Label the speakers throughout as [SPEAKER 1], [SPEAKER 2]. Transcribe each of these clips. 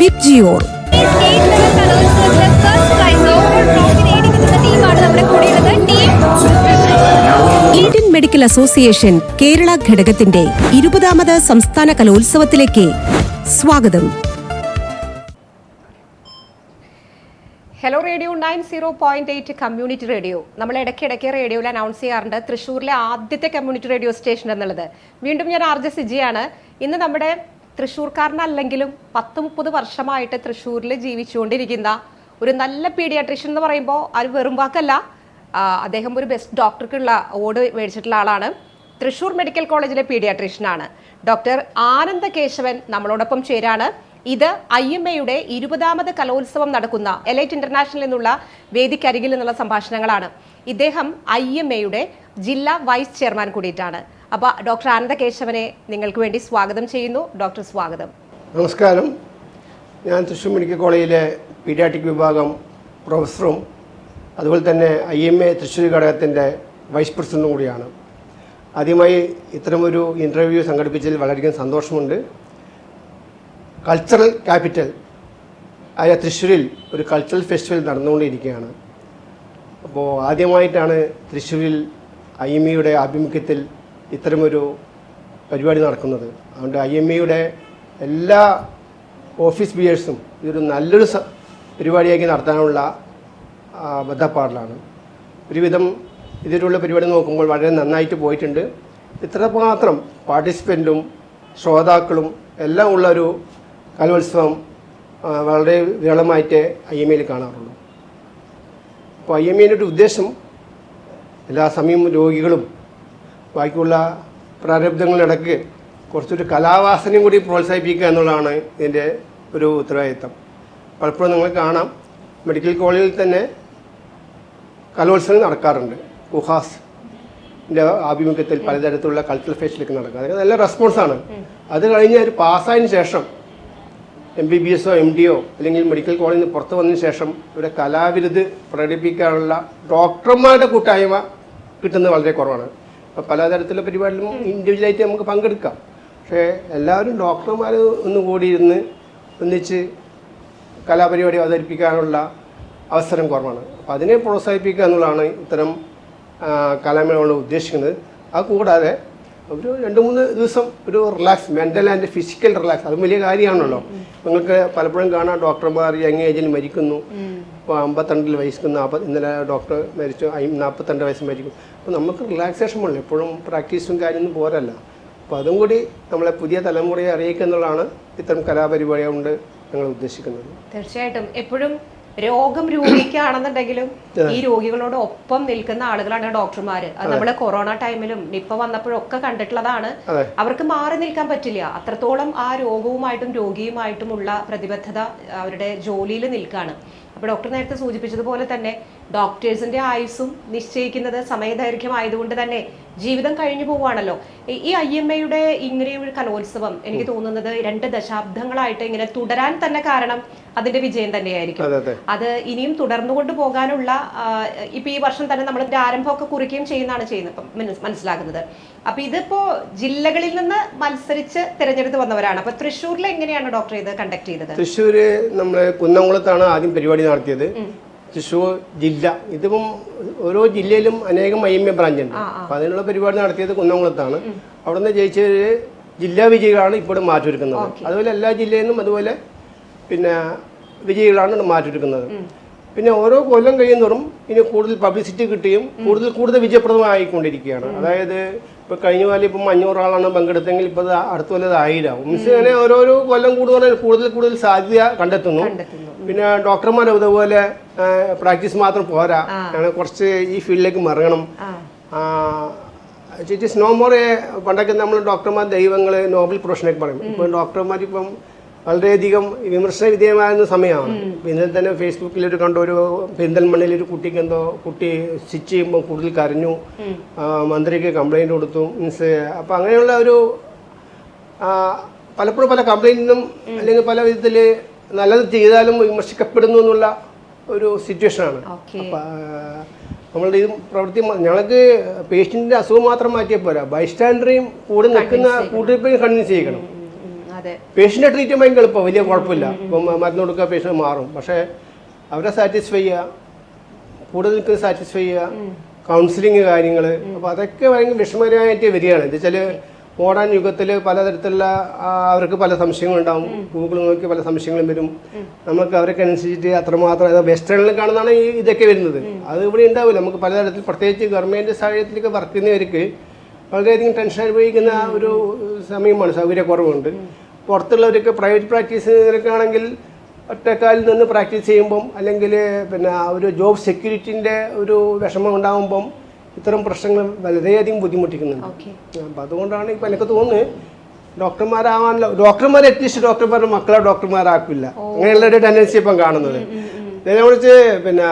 [SPEAKER 1] VIBGYOR ജിയോർ. Medical association Kerala ഘടകത്തിന്റെ ഇരുപതാമത് സംസ്ഥാന കലോത്സവത്തിലേക്ക് സ്വാഗതം.
[SPEAKER 2] Hello radio nine zero point eight community radio. നമ്മൾ ഇടയ്ക്കിടയ്ക്ക് റേഡിയോയിൽ അനൗൺസ് ചെയ്യാറുണ്ട് തൃശ്ശൂരിലെ ആദ്യത്തെ കമ്മ്യൂണിറ്റി റേഡിയോ സ്റ്റേഷൻ എന്നുള്ളത്. വീണ്ടും ഞാൻ ആർ ജെ സിജിയാണ്. ഇന്ന് നമ്മുടെ തൃശ്ശൂർക്കാരനല്ലെങ്കിലും പത്ത് മുപ്പത് വർഷമായിട്ട് തൃശ്ശൂരിൽ ജീവിച്ചുകൊണ്ടിരിക്കുന്ന ഒരു നല്ല പീഡിയാട്രീഷ്യൻ എന്ന് പറയുമ്പോൾ അത് വെറും വാക്കല്ല. അദ്ദേഹം ഒരു ബെസ്റ്റ് ഡോക്ടർക്കുള്ള അവാർഡ് മേടിച്ചിട്ടുള്ള ആളാണ്. തൃശ്ശൂർ മെഡിക്കൽ കോളേജിലെ പീഡിയാട്രീഷ്യനാണ് ഡോക്ടർ ആനന്ദ കേശവൻ നമ്മളോടൊപ്പം ചേരാണ്. ഇത് ഐ എം എയുടെ ഇരുപതാമത് കലോത്സവം നടക്കുന്ന എലൈറ്റ് ഇന്റർനാഷണൽ എന്നുള്ള വേദിക്കരികിൽ നിന്നുള്ള സംഭാഷണങ്ങളാണ്. ഇദ്ദേഹം ഐ എം എയുടെ ജില്ലാ വൈസ് ചെയർമാൻ കൂടിയിട്ടാണ്. അപ്പൊ ഡോക്ടർ ആനന്ദ കേശവനെ നിങ്ങൾക്ക് വേണ്ടി സ്വാഗതം ചെയ്യുന്നു. ഡോക്ടർ സ്വാഗതം.
[SPEAKER 3] നമസ്കാരം. ഞാൻ തൃശ്ശൂർ മെഡിക്കൽ കോളേജിലെ പീഡിയാട്രിക് വിഭാഗം പ്രൊഫസറും അതുപോലെ തന്നെ ഐ എം എ തൃശ്ശൂർ ഘടകത്തിന്റെ വൈസ് പ്രസിഡന്റും കൂടിയാണ്. ആദ്യമായി ഇത്തരമൊരു ഇന്റർവ്യൂ സംഘടിപ്പിച്ചതിൽ വളരെയധികം സന്തോഷമുണ്ട്. കൾച്ചറൽ ക്യാപിറ്റൽ ആയ തൃശ്ശൂരിൽ ഒരു കൾച്ചറൽ ഫെസ്റ്റിവൽ നടന്നുകൊണ്ടിരിക്കുകയാണ്. അപ്പോൾ ആദ്യമായിട്ടാണ് തൃശ്ശൂരിൽ ഐ എം ഇയുടെ ആഭിമുഖ്യത്തിൽ ഇത്തരമൊരു പരിപാടി നടക്കുന്നത്. അതുകൊണ്ട് ഐ എം എയുടെ എല്ലാ ഓഫീസ് ബിയേഴ്സും ഇതൊരു നല്ലൊരു പരിപാടിയാക്കി നടത്താനുള്ള ബദ്ധപ്പാടിലാണ്. ഒരുവിധം ഇതിലുള്ള പരിപാടി നോക്കുമ്പോൾ വളരെ നന്നായിട്ട് പോയിട്ടുണ്ട്. ഇത്രമാത്രം പാർട്ടിസിപ്പന്റും ശ്രോതാക്കളും എല്ലാം ഉള്ളൊരു കലോത്സവം വളരെ വിരളമായിട്ട് ഐ എം എയിൽ കാണാറുള്ളൂ. അപ്പോൾ ഐ എം എന്റെ ഒരു ഉദ്ദേശം എല്ലാ സമയവും രോഗികളും ബാക്കിയുള്ള പ്രാരബ്ധങ്ങളിടക്ക് കുറച്ചൊരു കലാവാസനയും കൂടി പ്രോത്സാഹിപ്പിക്കുക എന്നുള്ളതാണ് ഇതിന്റെ ഒരു ഉത്തരവാദിത്തം. പലപ്പോഴും നിങ്ങൾ കാണാം മെഡിക്കൽ കോളേജിൽ തന്നെ കലോത്സവം നടക്കാറുണ്ട്. ഗുഹാസ് ആഭിമുഖ്യത്തിൽ പലതരത്തിലുള്ള കൾച്ചറൽ ഫെസ്റ്റിലൊക്കെ നടക്കുക അതൊക്കെ നല്ല റെസ്പോൺസാണ് അത് കഴിഞ്ഞ് ഒരു പാസ്സായതിനു ശേഷം എം ബി ബി എസോ എം ഡിയോ അല്ലെങ്കിൽ മെഡിക്കൽ കോളേജിൽ നിന്ന് പുറത്ത് വന്നതിന് ശേഷം ഇവിടെ കലാവിരുത് പ്രകടിപ്പിക്കാനുള്ള ഡോക്ടർമാരുടെ കൂട്ടായ്മ കിട്ടുന്നത് വളരെ കുറവാണ്. അപ്പോൾ പലതരത്തിലുള്ള പരിപാടിയിലും ഇൻഡിവിജ്വലായിട്ട് നമുക്ക് പങ്കെടുക്കാം. പക്ഷേ എല്ലാവരും ഡോക്ടർമാർ ഒന്ന് കൂടിയിരുന്ന് ഒന്നിച്ച് കലാപരിപാടി അവതരിപ്പിക്കാനുള്ള അവസരം കുറവാണ്. അപ്പോൾ അതിനെ പ്രോത്സാഹിപ്പിക്കുക എന്നുള്ളതാണ് ഇത്തരം കലാമേളകൾ ഉദ്ദേശിക്കുന്നത്. അത് കൂടാതെ ഒരു രണ്ട് മൂന്ന് ദിവസം ഒരു relax mental and physical relax അതും വലിയ കാര്യമാണല്ലോ. നിങ്ങൾക്ക് പലപ്പോഴും കാണാം ഡോക്ടർമാർ യങ് ഏജിൽ മരിക്കുന്നു. ഇപ്പോൾ അമ്പത്തിരണ്ടിൽ വയസ്സ് നാൽപ്പത് ഇന്നലെ ഡോക്ടർ മരിച്ചു നാൽപ്പത്തിരണ്ട് വയസ്സ് മരിക്കും. അപ്പോൾ നമുക്ക് റിലാക്സേഷൻ വേണം. എപ്പോഴും പ്രാക്ടീസും കാര്യമൊന്നും പോരല്ല. അപ്പോൾ അതും കൂടി നമ്മളെ പുതിയ തലമുറയെ അറിയിക്കുക എന്നുള്ളതാണ് ഇത്തരം കലാപരിപാടികൾ കൊണ്ട് ഞങ്ങൾ ഉദ്ദേശിക്കുന്നത്.
[SPEAKER 2] തീർച്ചയായിട്ടും. എപ്പോഴും രോഗം രോഗിക്കാണെന്നുണ്ടെങ്കിലും ഈ രോഗികളോട് ഒപ്പം നിൽക്കുന്ന ആളുകളാണ് ഡോക്ടർമാർ അത് നമ്മൾ കൊറോണ ടൈമിലും നിപ്പ വന്നപ്പോഴൊക്കെ കണ്ടിട്ടുള്ളതാണ്. അവർക്ക് മാറി നിൽക്കാൻ പറ്റില്ല. അത്രത്തോളം ആ രോഗവുമായിട്ടും രോഗിയുമായിട്ടുമുള്ള പ്രതിബദ്ധത അവരുടെ ജോലിയിൽ നിൽക്കുകയാണ് അപ്പൊ ഡോക്ടർ നേരത്തെ സൂചിപ്പിച്ചതുപോലെ തന്നെ ഡോക്ടേഴ്സിന്റെ ആയുസ്സും നിശ്ചയിക്കുന്നത് സമയദൈർഘ്യം ആയതുകൊണ്ട് തന്നെ ജീവിതം കഴിഞ്ഞു പോവുകയാണല്ലോ. ഈ- ഐ എം എയുടെ ഇങ്ങനെ ഒരു കലോത്സവം എനിക്ക് തോന്നുന്നത് രണ്ട് ദശാബ്ദങ്ങളായിട്ട് ഇങ്ങനെ തുടരാൻ തന്നെ കാരണം അതിന്റെ വിജയം തന്നെയായിരിക്കും.
[SPEAKER 3] അതെ
[SPEAKER 2] ഇനിയും തുടർന്നുകൊണ്ട് പോകാനുള്ള ഇപ്പൊ ഈ വർഷം തന്നെ നമ്മൾ ആരംഭമൊക്കെ കുറിക്കുകയും ചെയ്യുന്നതാണ് ചെയ്യുന്നത്. മനസ്സിലാക്കുന്നത് അപ്പൊ ഇതിപ്പോ ജില്ലകളിൽ നിന്ന് മത്സരിച്ച് തിരഞ്ഞെടുത്ത് വന്നവരാണ്. അപ്പൊ തൃശ്ശൂരിൽ എങ്ങനെയാണ് ഡോക്ടർ ഇത് കണ്ടക്ട് ചെയ്തത്?
[SPEAKER 3] തൃശ്ശൂര് നമ്മൾ കുന്നംകുളത്താണ് ആദ്യം പരിപാടി നടത്തിയത്. തൃശ്ശൂർ ജില്ല. ഇതിപ്പം ഓരോ ജില്ലയിലും അനേകം ഐ എം എ ബ്രാഞ്ച് ഉണ്ട് അപ്പം അതിനുള്ള പരിപാടി നടത്തിയത് കുന്നംകുളത്താണ്. അവിടുന്ന് ജയിച്ചവര് ജില്ലാ വിജയികളാണ് ഇപ്പോൾ മാറ്റൊരുക്കുന്നത് അതുപോലെ എല്ലാ ജില്ലയിൽ നിന്നും അതുപോലെ പിന്നെ വിജയികളാണ് മാറ്റൊരുക്കുന്നത് പിന്നെ ഓരോ കൊല്ലം കഴിയുന്നതോറും ഇനി കൂടുതൽ പബ്ലിസിറ്റി കിട്ടുകയും കൂടുതൽ കൂടുതൽ വിജയപ്രദമായിക്കൊണ്ടിരിക്കുകയാണ്. അതായത് ഇപ്പോൾ കഴിഞ്ഞ കാലം ഇപ്പം അഞ്ഞൂറാളാണ് പങ്കെടുത്തെങ്കിൽ ഇപ്പോൾ അടുത്ത കൊല്ലം അത് ആയിരം മീൻസ് അങ്ങനെ ഓരോരോ കൊല്ലം കൂടുതൽ കൂടുതൽ കൂടുതൽ സാധ്യത കണ്ടെത്തുന്നു. പിന്നെ ഡോക്ടർമാർ ഇതുപോലെ പ്രാക്ടീസ് മാത്രം പോരാ. ഞങ്ങൾ കുറച്ച് ഈ ഫീൽഡിലേക്ക് മറങ്ങണം. ചേച്ചി സ്നോ മോർ പണ്ടൊക്കെ നമ്മൾ ഡോക്ടർമാർ ദൈവങ്ങൾ നോബൽ പ്രൊഫഷനൊക്കെ പറയും. ഇപ്പോൾ ഡോക്ടർമാർ ഇപ്പം വളരെയധികം വിമർശന വിധേയമാകുന്ന സമയമാണ് ഇന്നലെ തന്നെ ഫേസ്ബുക്കിൽ ഒരു കണ്ട ഒരു പെരിന്തൽമണ്ണിൽ ഒരു കുട്ടിക്ക് എന്തോ കുട്ടി സ്റ്റിച്ച് ചെയ്യുമ്പോൾ കൂടുതൽ കരഞ്ഞു. മന്ത്രിക്ക് കംപ്ലൈന്റ് കൊടുത്തു മീൻസ് അപ്പോൾ അങ്ങനെയുള്ള ഒരു പലപ്പോഴും പല കംപ്ലൈന്റിനും അല്ലെങ്കിൽ പല വിധത്തിൽ നല്ലത് ചെയ്താലും വിമർശിക്കപ്പെടുന്നു എന്നുള്ള ഒരു സിറ്റുവേഷനാണ്
[SPEAKER 2] ആണ്.
[SPEAKER 3] അപ്പം നമ്മളുടെ ഈ പ്രവൃത്തി ഞങ്ങൾക്ക് പേഷ്യന്റിന്റെ അസുഖം മാത്രം മാറ്റിയാൽ പോരാ. ബൈസ്റ്റാൻഡറിയും കൂടെ നിൽക്കുന്ന കൂട്ടിരിപ്പയും കൺവിൻസ് ചെയ്യിക്കണം
[SPEAKER 2] അതെ
[SPEAKER 3] പേഷ്യന്റെ ട്രീറ്റ്മെന്റ് ഭയങ്കര എളുപ്പം വലിയ കുഴപ്പമില്ല. ഇപ്പം മരുന്ന് കൊടുക്കുക പേഷ്യന്റ് മാറും. പക്ഷേ അവരെ സാറ്റിസ്ഫൈ ചെയ്യുക കൂടുതൽ നിൽക്കുന്ന സാറ്റിസ്ഫൈ ചെയ്യുക കൗൺസിലിങ് കാര്യങ്ങൾ അപ്പോൾ അതൊക്കെ ഭയങ്കര വിഷമകരമായിട്ട് വരികയാണ്. എന്താ വെച്ചാൽ മോഡേൺ യുഗത്തിൽ പലതരത്തിലുള്ള അവർക്ക് പല സംശയങ്ങളുണ്ടാവും ഗൂഗിൾ നോക്കി പല സംശയങ്ങളും വരും. നമുക്ക് അവരൊക്കെ അനുസരിച്ചിട്ട് അത്രമാത്രം വെസ്റ്റേണിൽ കാണുന്നതാണ് ഈ ഇതൊക്കെ വരുന്നത്. അത് ഇവിടെ ഉണ്ടാവില്ല. നമുക്ക് പലതരത്തിൽ പ്രത്യേകിച്ച് ഗവൺമെന്റ് സാഹചര്യത്തിലൊക്കെ വർക്ക് ചെയ്യുന്നവർക്ക് വളരെയധികം ടെൻഷൻ അനുഭവിക്കുന്ന ഒരു സമയമാണ് സൗകര്യക്കുറവുണ്ട്. പുറത്തുള്ളവരൊക്കെ പ്രൈവറ്റ് പ്രാക്ടീസിനൊക്കെ ആണെങ്കിൽ ഒറ്റക്കാലിൽ നിന്ന് പ്രാക്ടീസ് ചെയ്യുമ്പം അല്ലെങ്കിൽ പിന്നെ ഒരു ജോബ് സെക്യൂരിറ്റിന്റെ ഒരു വിഷമം ഉണ്ടാകുമ്പം ഇത്തരം പ്രശ്നങ്ങൾ വളരെയധികം ബുദ്ധിമുട്ടിക്കുന്നുണ്ട്. അപ്പം അതുകൊണ്ടാണ് ഇപ്പം എനിക്ക് തോന്നുന്നത് ഡോക്ടർമാരാവാനല്ലോ ഡോക്ടർമാർ അറ്റ്ലീസ്റ്റ് ഡോക്ടർമാരുടെ മക്കളെ ഡോക്ടർമാരാക്കില്ല. അങ്ങനെയുള്ള ഒരു ടെൻഡൻസി ഇപ്പം കാണുന്നത്. ഇതിനെ കുറിച്ച് പിന്നെ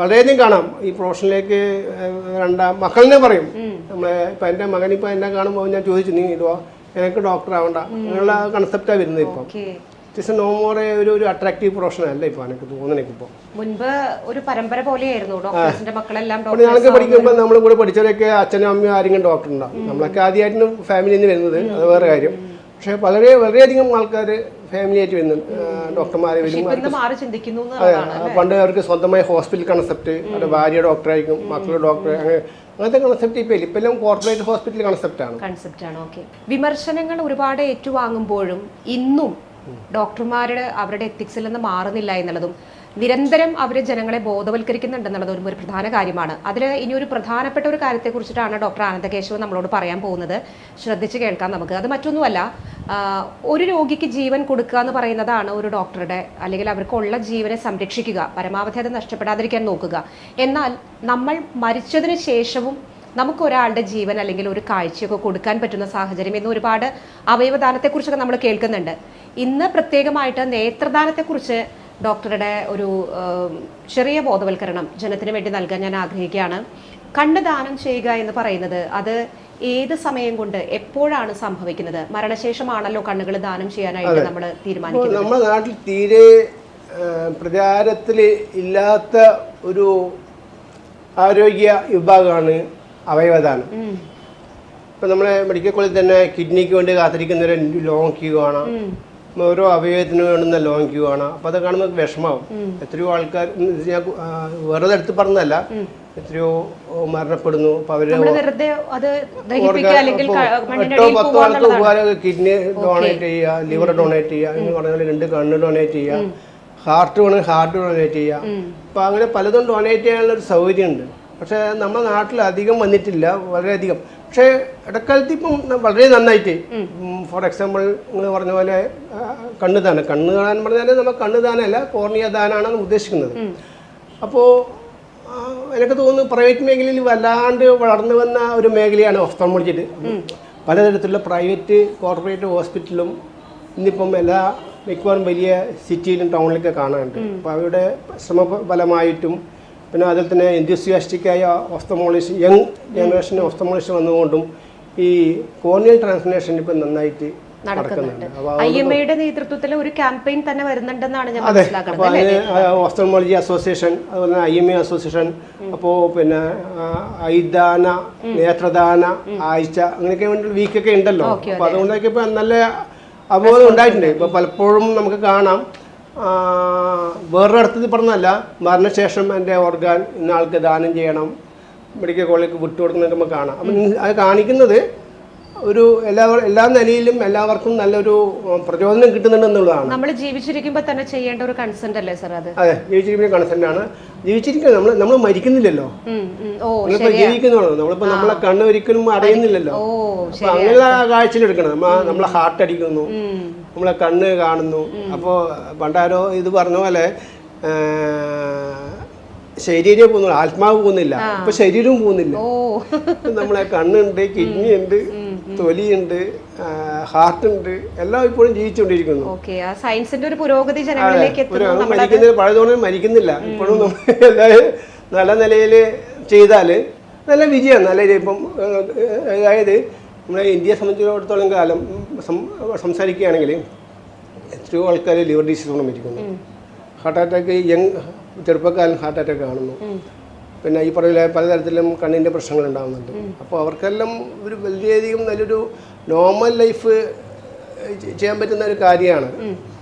[SPEAKER 3] വളരെയധികം കാണാം. ഈ പ്രൊഫഷനിലേക്ക് രണ്ടാം മക്കളിനെ പറയും. നമ്മളെ ഇപ്പം എന്റെ മകനിപ്പം എന്നെ കാണുമ്പോൾ ഞാൻ ചോദിച്ചു നീ ഇടുവോ എനിക്ക് ഡോക്ടർ ആവണ്ട അങ്ങനെയുള്ള കൺസെപ്റ്റാണ് വരുന്നത് ഇപ്പം. ഇറ്റ്സ് നോ മോർ ഒരു ഒരു അട്രാക്റ്റീവ് പ്രൊഫഷൻ അല്ല ഇപ്പോൾ എനിക്ക് തോന്നുന്നു ഇപ്പോൾ
[SPEAKER 2] മുൻപ് ഒരു പരമ്പര പോലെയായിരുന്നു ഡോക്ടേഴ്സിന്റെ മക്കളെല്ലാം
[SPEAKER 3] ഞങ്ങൾക്ക് പഠിക്കുമ്പോൾ നമ്മൾ കൂടെ പഠിച്ചവരൊക്കെ അച്ഛനും അമ്മയും ആരെങ്കിലും ഡോക്ടർ ഉണ്ടാവും. നമ്മളൊക്കെ ആദ്യമായിട്ടാണ് ഫാമിലിയിൽ നിന്ന് വരുന്നത്. അത് വേറെ കാര്യം. പക്ഷേ വളരെ വളരെയധികം ആൾക്കാർ ഫാമിലി ആയിട്ട് വരുന്നുണ്ട് ഡോക്ടർമാരെ വരും.
[SPEAKER 2] ഇപ്പൊ
[SPEAKER 3] പണ്ട് അവർക്ക് സ്വന്തമായി ഹോസ്പിറ്റൽ കൺസെപ്റ്റ് അവരുടെ ഭാര്യ ഡോക്ടറായിരിക്കും മക്കളുടെ ഡോക്ടർ അങ്ങനെ അങ്ങനത്തെ കൺസെപ്റ്റ് ഇപ്പോൾ ഇപ്പം എല്ലാം കോർപ്പറേറ്റ് ഹോസ്പിറ്റൽ കൺസെപ്റ്റാണ്
[SPEAKER 2] കൺസെപ്റ്റ് ആണ്. ഓക്കെ വിമർശനങ്ങൾ ഒരുപാട് ഏറ്റുവാങ്ങുമ്പോഴും ഇന്നും ഡോക്ടർമാരുടെ അവരുടെ എത്തിക്സിൽ നിന്ന് മാറുന്നില്ല എന്നുള്ളതും നിരന്തരം അവർ ജനങ്ങളെ ബോധവൽക്കരിക്കുന്നുണ്ടെന്നുള്ളത് ഒരു പ്രധാന കാര്യമാണ്. അതിൽ ഇനി ഒരു പ്രധാനപ്പെട്ട ഒരു കാര്യത്തെക്കുറിച്ചിട്ടാണ് ഡോക്ടർ ആനന്ദകേശവ് നമ്മളോട് പറയാൻ പോകുന്നത്. ശ്രദ്ധിച്ച് കേൾക്കാം നമുക്ക്. അത് മറ്റൊന്നുമല്ല ഒരു രോഗിക്ക് ജീവൻ കൊടുക്കുക എന്ന് പറയുന്നതാണ് ഒരു ഡോക്ടറുടെ അല്ലെങ്കിൽ അവർക്കുള്ള ജീവനെ സംരക്ഷിക്കുക പരമാവധി അത് നഷ്ടപ്പെടാതിരിക്കാൻ നോക്കുക. എന്നാൽ നമ്മൾ മരിച്ചതിന് ശേഷവും നമുക്ക് ഒരാളുടെ ജീവൻ അല്ലെങ്കിൽ ഒരു കാഴ്ചയൊക്കെ കൊടുക്കാൻ പറ്റുന്ന സാഹചര്യം ഇന്ന് ഒരുപാട് അവയവദാനത്തെക്കുറിച്ചൊക്കെ നമ്മൾ കേൾക്കുന്നുണ്ട്. ഇന്ന് പ്രത്യേകമായിട്ട് നേത്രദാനത്തെക്കുറിച്ച് ഡോക്ടറുടെ ഒരു ചെറിയ ബോധവൽക്കരണം ജനത്തിന് വേണ്ടി നൽകാൻ ഞാൻ ആഗ്രഹിക്കുകയാണ്. കണ്ണ് ദാനം ചെയ്യുക എന്ന് പറയുന്നത് അത് ഏത് സമയം കൊണ്ട് എപ്പോഴാണ് സംഭവിക്കുന്നത്? മരണശേഷമാണല്ലോ കണ്ണുകൾ ദാനം ചെയ്യാനായിട്ട് നമ്മൾ തീരുമാനിക്കുന്നത്.
[SPEAKER 3] നമ്മുടെ നാട്ടിൽ തീരെ പ്രചാരത്തിൽ ഇല്ലാത്ത ഒരു ആരോഗ്യ വിഭാഗമാണ് അവയവദാനം. ഇപ്പൊ നമ്മളെ മെഡിക്കൽ കോളേജിൽ തന്നെ കിഡ്നിക്ക് വേണ്ടി കാത്തിരിക്കുന്നവരെ ലോങ് ക്യൂ കാണാം. ഓരോ അവയവത്തിന് വേണ്ടുന്ന ലോങ് ക്യൂ ആണ്. അപ്പോൾ അത് കാണുമ്പോൾ വിഷമാവും. എത്രയോ ആൾക്കാർ ഞാൻ വെറുതെ എടുത്ത് പറഞ്ഞതല്ല. എത്രയോ മരണപ്പെടുന്നു. അപ്പോൾ അവർ എട്ടോ പത്തോ ആൾക്ക് ഉപകാരം കിഡ്നി ഡൊണേറ്റ് ചെയ്യുക ലിവർ ഡൊണേറ്റ് ചെയ്യുക എന്ന് പറഞ്ഞാൽ രണ്ട് കണ്ണ് ഡൊണേറ്റ് ചെയ്യുക. ഹാർട്ട് വേണമെങ്കിൽ ഹാർട്ട് ഡൊണേറ്റ് ചെയ്യുക. അപ്പോൾ അങ്ങനെ പലതും ഡൊണേറ്റ് ചെയ്യാനുള്ള ഒരു സൗകര്യമുണ്ട്. പക്ഷേ നമ്മുടെ നാട്ടിൽ അധികം വന്നിട്ടില്ല വളരെയധികം. പക്ഷേ ഇടക്കാലത്ത് ഇപ്പം വളരെ നന്നായിട്ട്. ഫോർ എക്സാമ്പിൾ നിങ്ങൾ പറഞ്ഞ പോലെ കണ്ണ് ദാനം കണ്ണ് കാണാൻ പറഞ്ഞാൽ നമ്മൾ കണ്ണ് ദാനമല്ല കോർണിയ ദാനാണ് ഉദ്ദേശിക്കുന്നത്. അപ്പോൾ എനിക്ക് തോന്നുന്നു പ്രൈവറ്റ് മേഖലയിൽ വല്ലാണ്ട് വളർന്നു വന്ന ഒരു മേഖലയാണ് ഓഫ്തോമോളജിറ്റ് പലതരത്തിലുള്ള പ്രൈവറ്റ് കോർപ്പറേറ്റ് ഹോസ്പിറ്റലും ഇന്നിപ്പം എല്ലാ മിക്കവാറും വലിയ സിറ്റിയിലും ടൗണിലൊക്കെ കാണാനുണ്ട് അപ്പോൾ അവരുടെ ശ്രമ ഫലമായിട്ടും പിന്നെ അതിൽ തന്നെ enthusiastic-ആയ ഓഫ്തമോളജിസ്റ്റ് യങ് ജനറേഷൻ ഓഫ്തമോളജിസ്റ്റ് വന്നുകൊണ്ടും ഈ കോർണിയൽ ട്രാൻസ്ലേഷൻ ഇപ്പം നന്നായിട്ട് നടക്കുന്നുണ്ട്.
[SPEAKER 2] ഐ എം എയുടെ നേതൃത്വത്തിൽ ഒരു ക്യാമ്പയിൻ തന്നെ വരുന്നുണ്ടെന്നാണ് ഞാൻ
[SPEAKER 3] അതെ.
[SPEAKER 2] മനസ്സിലാക്കുന്നത്
[SPEAKER 3] ഓഫ്തോമോളജി അസോസിയേഷൻ അതുപോലെ തന്നെ ഐ എം എ അസോസിയേഷൻ അപ്പോൾ പിന്നെ ഐദാന നേത്രദാന ആഴ്ച അങ്ങനെയൊക്കെ വേണ്ടി വീക്കൊക്കെ ഉണ്ടല്ലോ. അപ്പോൾ അതുകൊണ്ടൊക്കെ ഇപ്പം നല്ല അവബോധം ഉണ്ടായിട്ടുണ്ട്. ഇപ്പോൾ പലപ്പോഴും നമുക്ക് കാണാം ആ, പറഞ്ഞല്ല മരണശേഷം എന്റെ ഓർഗാൻ ഇന്ന ആൾക്ക് ദാനം ചെയ്യണം. മെഡിക്കൽ കോളേജിൽ വിട്ടുകൊടുക്കുന്നതൊക്കെ നമുക്ക് കാണാം. അപ്പം അത് കാണിക്കുന്നത് ഒരു എല്ലാ എല്ലാ നിലയിലും എല്ലാവർക്കും നല്ലൊരു പ്രചോദനം കിട്ടുന്നുണ്ടെന്നുള്ളതാണ്
[SPEAKER 2] നമ്മൾ ജീവിച്ചിരിക്കുമ്പോൾ തന്നെ ചെയ്യേണ്ട ഒരു കൺസെന്റ് അല്ലേ സർ അത്?
[SPEAKER 3] അതെ ജീവിച്ചിരിക്കുന്ന കൺസെന്റ് ആണ്. ജീവിച്ചിരിക്കുന്നത് നമ്മൾ നമ്മൾ മരിക്കുന്നില്ലല്ലോ. നമ്മളിപ്പോ ജീവിക്കുന്നുള്ളൂ നമ്മളിപ്പോ നമ്മളെ കണ്ണ് ഒരിക്കലും അടയുന്നില്ലല്ലോ. അപ്പൊ അങ്ങനെയുള്ള കാഴ്ചയിലെടുക്കണം. നമ്മൾ നമ്മളെ ഹാർട്ട് അടിക്കുന്നു. നമ്മളെ കണ്ണ് കാണുന്നു. അപ്പോൾ പണ്ടാരോ ഇത് പറഞ്ഞ പോലെ ശരീരം പോകുന്നു ആത്മാവ് പോകുന്നില്ല. അപ്പൊ ശരീരവും പോകുന്നില്ല. നമ്മളെ കണ്ണുണ്ട് കിഡ്നി ഉണ്ട് തൊലിയുണ്ട് ഹാർട്ട് ഉണ്ട് എല്ലാം ഇപ്പോഴും ജീവിച്ചുകൊണ്ടിരിക്കുന്നു.
[SPEAKER 2] സയൻസിന്റെ ഒരു പുരോഗതി ജനങ്ങളിലേക്ക്
[SPEAKER 3] മരിക്കുന്നില്ല പഴയതോടെ മരിക്കുന്നില്ല. ഇപ്പോഴും എല്ലാവരും നല്ല നിലയിൽ ചെയ്താൽ നല്ല വിജയമാണ്. നല്ല ഇപ്പം അതായത് നമ്മളെ ഇന്ത്യയെ സംബന്ധിച്ചിടത്തോളം കാലം സംസാരിക്കുകയാണെങ്കിൽ എത്രയോ ആൾക്കാർ ലിവർ ഡിസീസ് കൊണ്ട് മരിക്കുന്നു ഹാർട്ട് അറ്റാക്ക് യങ് ചെറുപ്പക്കാരൻ ഹാർട്ട് അറ്റാക്ക് കാണുന്നു. പിന്നെ ഈ പറയുന്ന പലതരത്തിലും കണ്ണിന്റെ പ്രശ്നങ്ങൾ ഉണ്ടാകുന്നുണ്ട് അപ്പോൾ അവർക്കെല്ലാം ഒരു വളരെയധികം നല്ലൊരു നോർമൽ ലൈഫ് ചെയ്യാൻ പറ്റുന്ന ഒരു കാര്യമാണ്.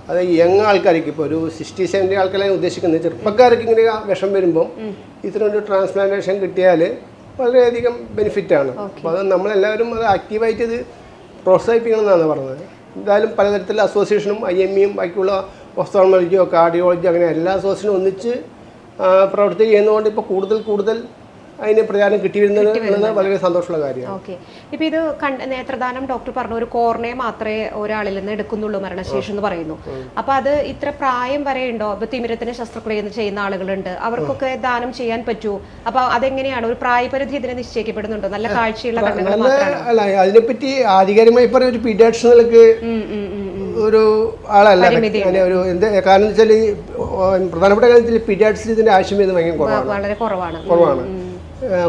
[SPEAKER 3] അത് യങ് ആൾക്കാർക്ക് ഇപ്പോൾ ഒരു സിക്സ്റ്റി സെവന്റി ആൾക്കാരെ ഉദ്ദേശിക്കുന്നത്. ചെറുപ്പക്കാർക്ക് ഇങ്ങനെ വിഷം വരുമ്പോൾ ഇത്ര ഒരു ട്രാൻസ്പ്ലാന്റേഷൻ കിട്ടിയാൽ വളരെയധികം ബെനിഫിറ്റാണ് അപ്പോൾ അത് നമ്മളെല്ലാവരും അത് ആക്റ്റീവായിട്ട് ഇത് പ്രോത്സാഹിപ്പിക്കണം എന്നാണ് പറഞ്ഞത്. എന്തായാലും പലതരത്തിലുള്ള അസോസിയേഷനും ഐ എം ഇയും ബാക്കിയുള്ള ഒഫ്തോളജിയോ കാർഡിയോളജിയോ അങ്ങനെ എല്ലാ അസോസിയേഷനും ഒന്നിച്ച് പ്രവർത്തി ചെയ്യുന്നതുകൊണ്ട് ഇപ്പോൾ കൂടുതൽ കൂടുതൽ അതിന് പ്രചാരം കിട്ടി വരുന്നത് വളരെ സന്തോഷമുള്ള കാര്യമാണ്.
[SPEAKER 2] ഓക്കെ. ഇപ്പൊ ഇത് കണ്ട് നേത്രദാനം ഡോക്ടർ പറഞ്ഞു ഒരു കോർണയെ മാത്രമേ ഒരാളിൽ നിന്ന് എടുക്കുന്നുള്ളൂ മരണശേഷം എന്ന് പറയുന്നു. അപ്പൊ അത് ഇത്ര പ്രായം വരെ ഉണ്ടോ? ഇപ്പൊ തിമിരത്തിന് ശസ്ത്രക്രിയ ചെയ്യുന്ന ആളുകളുണ്ട്. അവർക്കൊക്കെ ദാനം ചെയ്യാൻ പറ്റൂ അപ്പൊ അതെങ്ങനെയാണ്? ഒരു പ്രായപരിധി ഇതിനെ നിശ്ചയിക്കപ്പെടുന്നുണ്ടോ? നല്ല കാഴ്ചയുള്ള കണ്ണുകൾ
[SPEAKER 3] അല്ല അതിനെപ്പറ്റി ആധികാരികമായി പറഞ്ഞ ഒരു പീഡിയാട്രിഷൻ നിലയ്ക്ക്
[SPEAKER 2] ഉം, ഉം, ഉം, ഉം.
[SPEAKER 3] ഒരു ആളല്ല. അങ്ങനെ ഒരു എന്ത് കാരണം വെച്ചാൽ പ്രധാനപ്പെട്ട കാര്യത്തിൽ പീഡിയാട്രിസിൽ ഇതിന്റെ ആവശ്യം വരുന്നത് ഭയങ്കര കുറവാണ്.
[SPEAKER 2] വളരെ കുറവാണ്.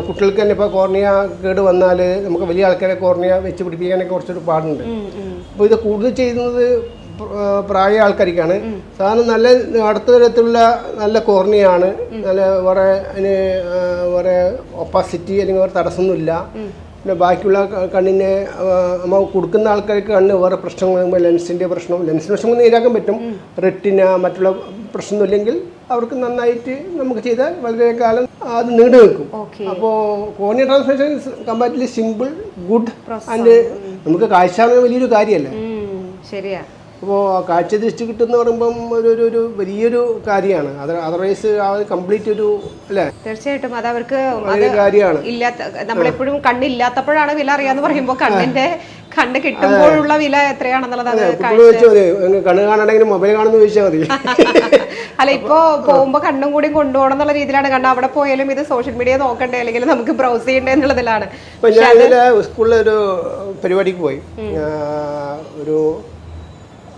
[SPEAKER 3] കുട്ടികൾക്ക് തന്നെ ഇപ്പോൾ കോർണിയ കേട് വന്നാൽ നമുക്ക് വലിയ ആൾക്കാരെ കോർണിയ വെച്ച് പിടിപ്പിക്കാനൊക്കെ കുറച്ചൊരു പാടുണ്ട്. അപ്പോൾ ഇത് കൂടുതൽ ചെയ്യുന്നത് പ്ര- പ്രായ ആൾക്കാർക്കാണ്. സാധാരണ നല്ല അടുത്ത തരത്തിലുള്ള നല്ല കോർണിയാണ് നല്ല വേറെ അതിന് വേറെ ഒപ്പാസിറ്റി അല്ലെങ്കിൽ വേറെ തടസ്സമൊന്നുമില്ല. പിന്നെ ബാക്കിയുള്ള കണ്ണിനെ നമ്മൾ കൊടുക്കുന്ന ആൾക്കാർക്ക് കണ്ണ് വേറെ പ്രശ്നങ്ങൾ ലെൻസിന്റെ പ്രശ്നം ലെൻസിന്റെ പ്രശ്നം നേരാക്കാൻ പറ്റും. റെറ്റിന മറ്റുള്ള പ്രശ്നമൊന്നും ഇല്ലെങ്കിൽ അവർക്ക് നന്നായിട്ട് നമുക്ക് ചെയ്താൽ വളരെ കാലം അത് നീണ്ടു നിൽക്കും. അപ്പോൾ cornea translation comparatively simple good and നമുക്ക് കാഴ്ച വലിയൊരു കാര്യമല്ലേ?
[SPEAKER 2] ശരിയാ.
[SPEAKER 3] അപ്പോൾ കാഴ്ച ദൃഷ്ടി കിട്ടുന്ന പറയുമ്പം ഒരു ഒരു ഒരു വലിയൊരു കാര്യമാണ്. അത് അതർവൈസ് ആ കംപ്ലീറ്റ് ഒരു അല്ലേ?
[SPEAKER 2] തീർച്ചയായിട്ടും അത് അവർക്ക്
[SPEAKER 3] വലിയ കാര്യമാണ്.
[SPEAKER 2] ഇല്ലാത്ത നമ്മളെപ്പോഴും കണ്ണില്ലാത്തപ്പോഴാണ് വില അറിയാന്ന് പറയുമ്പോൾ കണ്ണിന്റെ കണ്ണ് കിട്ടുമ്പോഴുള്ള വില എത്രയാണെന്നുള്ളത്
[SPEAKER 3] കണ്ണ് കാണണമെങ്കിൽ മൊബൈൽ കാണുന്ന ചോദിച്ചാൽ മതി.
[SPEAKER 2] അല്ല ഇപ്പോ പോകുമ്പോ കണ്ണും കൂടി കൊണ്ടുപോകണം എന്നുള്ള രീതിയിലാണ്. കാരണം അവിടെ പോയാലും ഇത് സോഷ്യൽ മീഡിയ നോക്കണ്ടേ? അല്ലെങ്കിൽ നമുക്ക് ബ്രൗസ് ചെയ്യണ്ടേ എന്നുള്ളതിലാണ്.
[SPEAKER 3] സ്കൂളിലൊരു ഞാൻ സ്കൂളിൽ ഒരു പരിപാടിക്ക് പോയി. ഒരു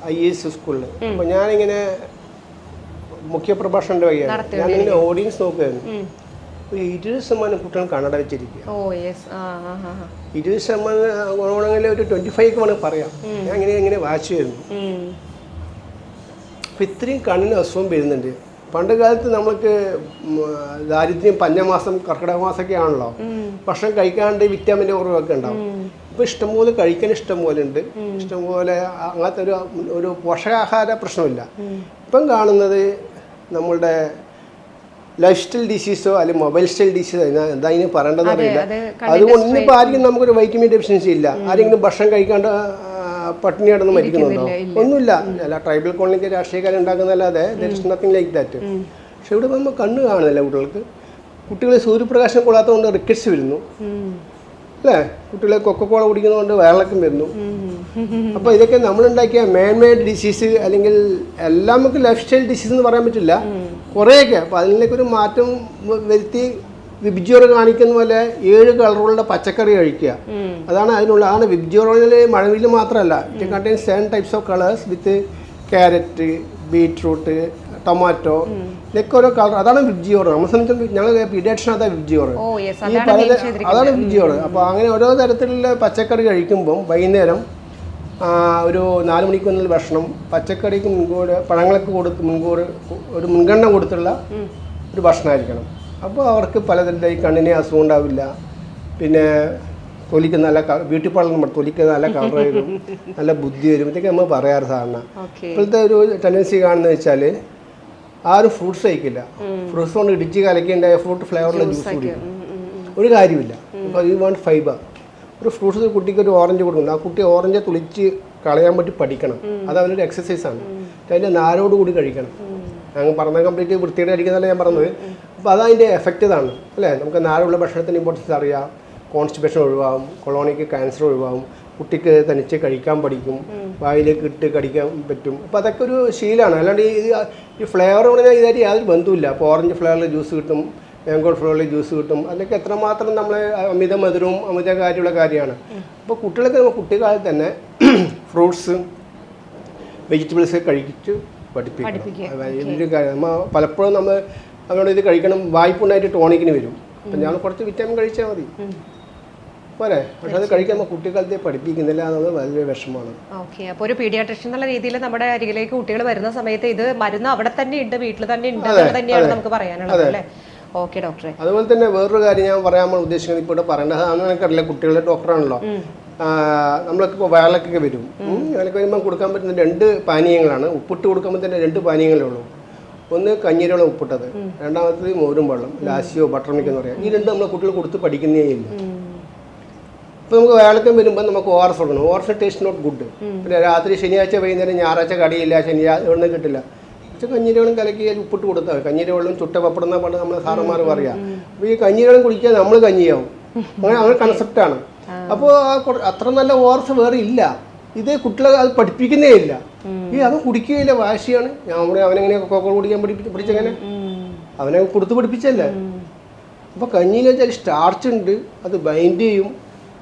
[SPEAKER 3] ഐ എസ് സ്കൂളിൽ. അപ്പോൾ ഞാനിങ്ങനെ മുഖ്യ പ്രഭാഷണന്റെ വഴിയാണ് ഞാനിങ്ങനെ ഓഡിയൻസ് നോക്കുകയായിരുന്നു ഇരുപത് ശതമാനം കുട്ടികൾ കണ്ണട വെച്ചിരിക്കുക. ഇരുപത് ശതമാനം ഗുണമാണെങ്കിൽ ഒരു ട്വന്റി ഫൈവ് വേണമെങ്കിൽ പറയാം. ഞാൻ ഇങ്ങനെ ഇങ്ങനെ
[SPEAKER 2] ഉം.
[SPEAKER 3] അപ്പം ഇത്രയും കണ്ണിന് അസുഖം വരുന്നുണ്ട്. പണ്ട് കാലത്ത് നമ്മൾക്ക് ദാരിദ്ര്യം പഞ്ഞമാസം കർക്കിടക മാസമൊക്കെ ആണല്ലോ. ഭക്ഷണം കഴിക്കാണ്ട് വിറ്റാമിന്റെ കുറവൊക്കെ ഉണ്ടാവും. ഇപ്പം ഇഷ്ടംപോലെ കഴിക്കാൻ ഇഷ്ടംപോലെ ഉണ്ട്. ഇഷ്ടംപോലെ അങ്ങനത്തെ ഒരു ഒരു പോഷകാഹാര പ്രശ്നമില്ല. ഇപ്പം കാണുന്നത് നമ്മളുടെ ലൈഫ് സ്റ്റൈൽ ഡിസീസോ അല്ലെങ്കിൽ മൊബൈൽ സ്റ്റൈൽ ഡിസീസോ എന്താ ഇനി പറയേണ്ടതെന്ന് അറിയില്ല.
[SPEAKER 2] അത്
[SPEAKER 3] അതുകൊണ്ട് ഇന്നിപ്പോൾ ആർക്കും നമുക്കൊരു വൈറ്റമിൻ ഡെഫിഷ്യൻസി ഇല്ല. ആരെങ്കിലും ഭക്ഷണം കഴിക്കാണ്ട് പട്ടിണി കിടന്ന് മരിക്കുന്നുണ്ടോ? ഒന്നുമില്ല. അല്ല ട്രൈബൽ കോളനിക്ക് രാഷ്ട്രീയക്കാരെ ഉണ്ടാക്കുന്നതല്ലാതെ നത്തിങ് ലൈക്ക് ദാറ്റ് പക്ഷെ ഇവിടെ നമ്മൾ കണ്ണ് കാണുന്നില്ല കുട്ടികൾക്ക്. കുട്ടികൾ സൂര്യപ്രകാശം കൊള്ളാത്തതുകൊണ്ട് റിക്കറ്റ്സ് വരുന്നു. അല്ലേ? കുട്ടികളെ കൊക്കക്കോള കുടിക്കുന്നതുകൊണ്ട് വയറിളക്കം വരുന്നു. അപ്പോൾ ഇതൊക്കെ നമ്മളുണ്ടാക്കിയ മേഡ് ഡിസീസ് അല്ലെങ്കിൽ എല്ലാം നമുക്ക് ലൈഫ് സ്റ്റൈൽ ഡിസീസ് എന്ന് പറയാൻ പറ്റില്ല. കുറേയൊക്കെ. അപ്പോൾ അതിലേക്ക് ഒരു മാറ്റം വരുത്തി വിബ്ജിയോർ കാണിക്കുന്ന പോലെ ഏഴ് കളറുകളുടെ പച്ചക്കറി കഴിക്കുക. അതാണ് അതിനുള്ള ആണ് വിബ്ജിയോറിൽ മഴവിൽ മാത്രമല്ല. It contain seven types of colours with carrot beetroot tomato ഇതൊക്കെ ഓരോ കളർ. അതാണ് വിബ്ജിയോർ നമ്മളെ സംബന്ധിച്ച് ഞങ്ങൾ പീഡിയാട്രിഷൻ അതാണ് വിബ്ജിയോർ ഈ പല അതാണ് വിജയോട് അപ്പോൾ അങ്ങനെ ഓരോ തരത്തിലുള്ള പച്ചക്കറി കഴിക്കുമ്പം വൈകുന്നേരം ഒരു നാല് മണിക്കൊന്നിൽ ഭക്ഷണം പച്ചക്കറിക്ക് മുൻകൂർ പഴങ്ങൾക്ക് കൊടുത്ത് മുൻകൂർ ഒരു മുൻഗണന കൊടുത്തുള്ള ഒരു ഭക്ഷണമായിരിക്കണം. അപ്പോൾ അവർക്ക് പലതരം ഈ കണ്ണിന് അസുഖം ഉണ്ടാവില്ല. പിന്നെ തൊലിക്ക് നല്ല ബ്യൂട്ടി പാർലർ നമ്മൾ തൊലിക്ക് നല്ല കളർ വരും നല്ല ബുദ്ധി വരും. ഇതൊക്കെ നമ്മൾ പറയാറ് സാധാരണ. ഇപ്പോഴത്തെ ഒരു ടെൻഡൻസി കാണുന്നത് വെച്ചാൽ ആരും ഫ്രൂട്ട്സ് കഴിക്കില്ല. ഫ്രൂട്ട്സ് കൊണ്ട് ഇടിച്ച് കലക്കേണ്ട ഫ്രൂട്ട് ഫ്ലേവറുള്ള ജ്യൂസ് കുടിക്കും. ഒരു കാര്യമില്ല. അപ്പോൾ യു വാണ്ട് ഫൈബർ ഒരു ഫ്രൂട്ട്സ് കുട്ടിക്ക് ഒരു ഓറഞ്ച് കൊടുക്കുന്നു ആ കുട്ടി ഓറഞ്ച് തുളിച്ച് കളയാൻ പറ്റി പഠിക്കണം. അത് അവനൊരു എക്സസൈസ് ആണ്. അതിന്റെ നാരോട് കൂടി കഴിക്കണം. ഞങ്ങൾ പറഞ്ഞ കംപ്ലീറ്റ് വൃത്തിയുടെ കഴിക്കുന്നതല്ല ഞാൻ പറഞ്ഞത്? അപ്പോൾ അതതിന്റെ എഫക്റ്റ് ഇതാണ്. അല്ലേ? നമുക്ക് നാരുള്ള ഭക്ഷണത്തിന്റെ ഇമ്പോർട്ടൻസ് അറിയാം. കോൺസ്റ്റിപ്പേഷൻ ഒഴിവാകും. കൊളോണിക്ക് ക്യാൻസർ ഒഴിവാകും. കുട്ടിക്ക് തനിച്ച് കഴിക്കാൻ പഠിക്കും വായിലേക്ക് ഇട്ട് കടിക്കാൻ പറ്റും. അപ്പം അതൊക്കെ ഒരു ശീലമാണ്. അല്ലാണ്ട് ഈ ഈ ഫ്ലേവർ പറഞ്ഞാൽ ഇതായിട്ട് യാതൊരു ബന്ധമില്ല അപ്പോൾ ഓറഞ്ച് ഫ്ലേവറിൽ ജ്യൂസ് കിട്ടും മാംഗോ ഫ്ലേവറിൽ ജ്യൂസ് കിട്ടും. അതിലൊക്കെ എത്രമാത്രം നമ്മളെ അമിത മധുരവും അമിത കാര്യമുള്ള കാര്യമാണ്. അപ്പോൾ കുട്ടികൾക്ക് നമ്മൾ കുട്ടിക്കാലത്ത് തന്നെ ഫ്രൂട്ട്സ് വെജിറ്റബിൾസ് കഴിച്ച് പഠിപ്പിക്കും വലിയൊരു കാര്യം. നമ്മൾ പലപ്പോഴും നമ്മൾ അവരോട് ഇത് കഴിക്കണം വായ്പുണ്ടായിട്ട് ടോണിക്കിന് വരും. അപ്പം ഞാൻ കുറച്ച് വിറ്റാമിൻ കഴിച്ചാൽ മതി. പോരെ പക്ഷെ അത് കഴിക്കാൻ കുട്ടിക്കാലത്തെ പഠിപ്പിക്കുന്നില്ല എന്നുള്ളത് വലിയ വിഷമമാണ്.
[SPEAKER 2] ഓക്കെ. അപ്പോൾ ഒരു പീഡിയാട്രിഷ്യൻ എന്നുള്ള രീതിയിൽ നമ്മുടെ അരികിലേക്ക് കുട്ടികൾ വരുന്ന സമയത്ത് ഇത് മരുന്ന് അവിടെ തന്നെ ഉണ്ട് വീട്ടിൽ തന്നെ ഉണ്ട് തന്നെയാണ് നമുക്ക് പറയാനുള്ളത് അല്ലേ? ഓക്കെ ഡോക്ടറെ.
[SPEAKER 3] അതുപോലെ തന്നെ വേറൊരു കാര്യം ഞാൻ പറയാൻ ഉദ്ദേശിക്കുന്നത് ഇപ്പോൾ ഇവിടെ പറയേണ്ടത് അതെന്ന് എനിക്കറിയില്ല കുട്ടികളുടെ ഡോക്ടറാണല്ലോ. നമ്മൾക്ക് ഇപ്പോൾ വയറിളക്കൊക്കെ വരും. വയലൊക്കെ വരുമ്പോൾ കൊടുക്കാൻ പറ്റുന്ന രണ്ട് പാനീയങ്ങളാണ്. ഉപ്പിട്ട് കൊടുക്കുമ്പോൾ തന്നെ രണ്ട് പാനീയങ്ങളേ ഉള്ളൂ. ഒന്ന് കഞ്ഞീരവെള്ളം ഉപ്പിട്ടത്. രണ്ടാമത്തത് മോരും വെള്ളം ലാസിയോ ബട്ടർ മിൽക്ക് എന്ന് പറയാം. ഈ രണ്ട് നമ്മൾ കുട്ടികൾ കൊടുത്ത് പഠിക്കുന്നേ ഇല്ല. ഇപ്പോൾ നമുക്ക് വേളക്കം വരുമ്പോൾ നമുക്ക് ഓ ആർ എസ് കൊടുക്കണം. O R S taste not good പിന്നെ രാത്രി ശനിയാഴ്ച വൈകുന്നേരം ഞായറാഴ്ച കടിയില്ല ശനിയാഴ്ച ഒന്നും കിട്ടില്ല. പക്ഷെ കഞ്ഞീരവെള്ളം കലക്കി ഉപ്പിട്ട് കൊടുത്താൽ കഞ്ഞീരവെള്ളം ചുട്ട പപ്പടം എന്നാ പണ്ട് നമ്മൾ സാറന്മാർ പറയാം. അപ്പോൾ ഈ കഞ്ഞീരവെള്ളം കുടിക്കാൻ നമ്മൾ കഞ്ഞിയാവും. അങ്ങനെ അങ്ങനെ കൺസെപ്റ്റാണ് അപ്പോൾ ആ. അത്ര നല്ല ഓ ആർ എസ് വേറെ ഇല്ല. ഇത് കുട്ടികളെ അത് പഠിപ്പിക്കുന്നേ ഇല്ല. ഈ അവൻ കുടിക്കുകയില്ല. വാശിയാണ്. ഞാൻ അവനെങ്ങനെ കൊക്കോ കുടിക്കാൻ പഠിപ്പിച്ച് പഠിച്ചെങ്ങനെ? അവനെ കൊടുത്ത് പഠിപ്പിച്ചല്ലേ? അപ്പോൾ കഞ്ഞിയിൽ വെച്ചാൽ സ്റ്റാർച്ച് ഉണ്ട്. അത് ബൈൻഡ് ചെയ്യും.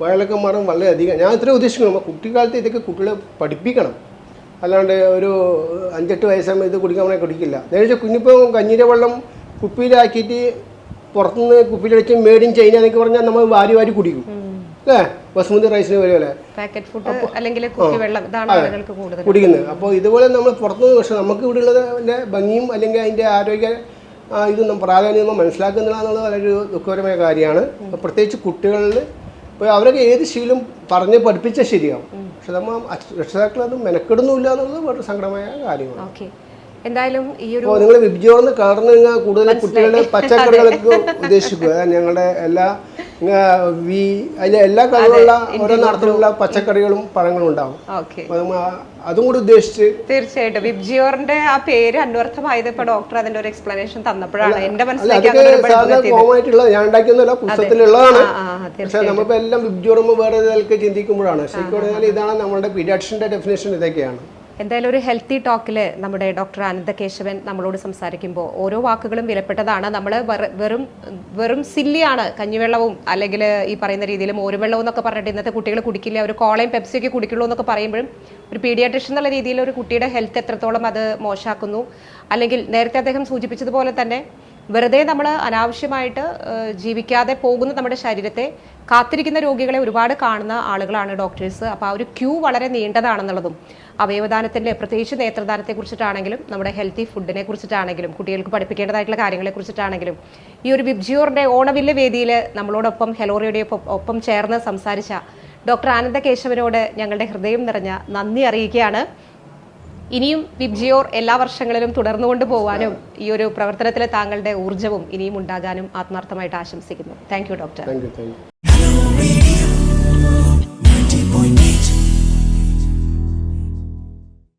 [SPEAKER 3] വയലൊക്കെ മാറും വളരെയധികം ഞാൻ ഇത്രയും ഉദ്ദേശിക്കുന്നു. അപ്പോൾ കുട്ടിക്കാലത്ത് ഇതൊക്കെ കുട്ടികളെ പഠിപ്പിക്കണം. അല്ലാണ്ട് ഒരു അഞ്ചെട്ട് വയസ്സാകുമ്പോൾ ഇത് കുടിക്കാൻ പറഞ്ഞാൽ കുടിക്കില്ല. നേരിച്ച് കുഞ്ഞിപ്പോൾ കഞ്ഞീരെ വെള്ളം കുപ്പിയിലാക്കിയിട്ട് പുറത്തുനിന്ന് കുപ്പിയിലടിച്ച് മേഡ് ഇൻ ചൈന എന്നൊക്കെ പറഞ്ഞാൽ നമ്മൾ വാരി വാരി കുടിക്കും. അല്ലേ? ബസ്മതി റൈസിന്
[SPEAKER 2] പോലെ
[SPEAKER 3] കുടിക്കുന്നത്. അപ്പോൾ ഇതുപോലെ നമ്മൾ പുറത്തുനിന്ന് പക്ഷെ നമുക്ക് ഇവിടെ ഉള്ളതിന്റെ ഭംഗിയും അല്ലെങ്കിൽ അതിന്റെ ആരോഗ്യ ഇതൊന്നും പ്രാധാന്യം മനസ്സിലാക്കുന്നില്ല എന്നുള്ളത് വളരെ ദുഃഖകരമായ കാര്യമാണ്. പ്രത്യേകിച്ച് കുട്ടികളിൽ ഇപ്പോൾ അവരൊക്കെ ഏത് ശീലം പറഞ്ഞ് പഠിപ്പിച്ചാൽ ശരിയാവും. പക്ഷെ നമ്മൾ രക്ഷിതാക്കൾ അത് മെനക്കെടുന്നില്ല എന്നുള്ളത് വളരെ സങ്കടമായ കാര്യമാണ്.
[SPEAKER 2] ഓക്കെ. എന്തായാലും ഈ ഒരു
[SPEAKER 3] അപ്പോൾ നിങ്ങൾ വിബ്ജിയോന്ന് കാരണം കൂടുതൽ കുട്ടികളുടെ പച്ചക്കറികളൊക്കെ ഉദ്ദേശിക്കുക. ഞങ്ങളുടെ എല്ലാ അതിലെ എല്ലാ കളറുള്ള ഓരോ നടത്തിലുള്ള പച്ചക്കറികളും പഴങ്ങളും ഉണ്ടാവും. അതും കൂടി ഉദ്ദേശിച്ച്
[SPEAKER 2] തീർച്ചയായിട്ടും. വിബ്ജിയോറിന്റെ ആ പേര് അന്വർത്ഥമായത് ഇപ്പൊ ഡോക്ടർ അതിന്റെ ഒരു എക്സ്പ്ലനേഷൻ തന്നപ്പോഴാണ്. എന്റെ
[SPEAKER 3] അല്ല
[SPEAKER 2] മനസ്സിലേക്ക്
[SPEAKER 3] അതൊക്കെ
[SPEAKER 2] അങ്ങനെ ഒരു വെളിപ്പെടുത്തൽ
[SPEAKER 3] സാധാരണ
[SPEAKER 2] എത്തിയത്.
[SPEAKER 3] കോമായിട്ടുള്ളത് ഞാൻ ഉണ്ടാക്കിയൊന്നുമല്ല പുസ്തകത്തിലുള്ളതാണ്. പക്ഷെ നമ്മളിപ്പോൾ എല്ലാം വിബ്ജിയോറുമ്പോ വേറെ ചിന്തിക്കുമ്പോഴാണ്. ശരിക്കും ഇതാണ് നമ്മുടെ പീഡിയാട്രിഷന്റെ ഡെഫിനേഷൻ ഇതൊക്കെയാണ്.
[SPEAKER 2] എന്തായാലും ഒരു ഹെൽത്തി ടോക്കിൽ നമ്മുടെ ഡോക്ടർ അനന്ത കേശവൻ നമ്മളോട് സംസാരിക്കുമ്പോൾ ഓരോ വാക്കുകളും വിലപ്പെട്ടതാണ്. നമ്മൾ വെറും വെറും സില്ലിയാണ് കഞ്ഞിവെള്ളവും അല്ലെങ്കിൽ ഈ പറയുന്ന രീതിയിൽ മോരുവെള്ളവും എന്നൊക്കെ പറഞ്ഞിട്ട് ഇന്നത്തെ കുട്ടികൾ കുടിക്കില്ല. ഒരു കോളയും പെപ്സിയൊക്കെ കുടിക്കുള്ളൂ എന്നൊക്കെ പറയുമ്പോഴും ഒരു പീഡിയാട്രിഷൻ എന്നുള്ള രീതിയിൽ ഒരു കുട്ടിയുടെ ഹെൽത്ത് എത്രത്തോളം അത് മോശമാക്കുന്നു അല്ലെങ്കിൽ നേരത്തെ അദ്ദേഹം സൂചിപ്പിച്ചതുപോലെ തന്നെ വെറുതെ നമ്മൾ അനാവശ്യമായിട്ട് ജീവിക്കാതെ പോകുന്ന നമ്മുടെ ശരീരത്തെ കാത്തിരിക്കുന്ന രോഗികളെ ഒരുപാട് കാണുന്ന ആളുകളാണ് ഡോക്ടേഴ്സ്. അപ്പോൾ ആ ഒരു ക്യൂ വളരെ നീണ്ടതാണെന്നുള്ളതും അവയവദാനത്തിന്റെ പ്രത്യേകിച്ച് നേത്രദാനത്തെ കുറിച്ചിട്ടാണെങ്കിലും നമ്മുടെ ഹെൽത്തി ഫുഡിനെ കുറിച്ചിട്ടാണെങ്കിലും കുട്ടികൾക്ക് പഠിപ്പിക്കേണ്ടതായിട്ടുള്ള കാര്യങ്ങളെ കുറിച്ചിട്ടാണെങ്കിലും ഈ ഒരു വിബ്ജിയോറിന്റെ ഓണവില്ല വേദിയിൽ നമ്മളോടൊപ്പം ഹെലോറിയുടെ ഒപ്പം ചേർന്ന് സംസാരിച്ച ഡോക്ടർ ആനന്ദ കേശവനോട് ഞങ്ങളുടെ ഹൃദയം നിറഞ്ഞ നന്ദി അറിയിക്കുകയാണ്. ഇനിയും വിബ്ജിയോർ എല്ലാ വർഷങ്ങളിലും തുടർന്നു കൊണ്ടുപോകാനും ഈ ഒരു പ്രവർത്തനത്തിലെ താങ്കളുടെ ഊർജവും ഇനിയും ഉണ്ടാകാനും ആത്മാർത്ഥമായിട്ട് ആശംസിക്കുന്നു. Thank you doctor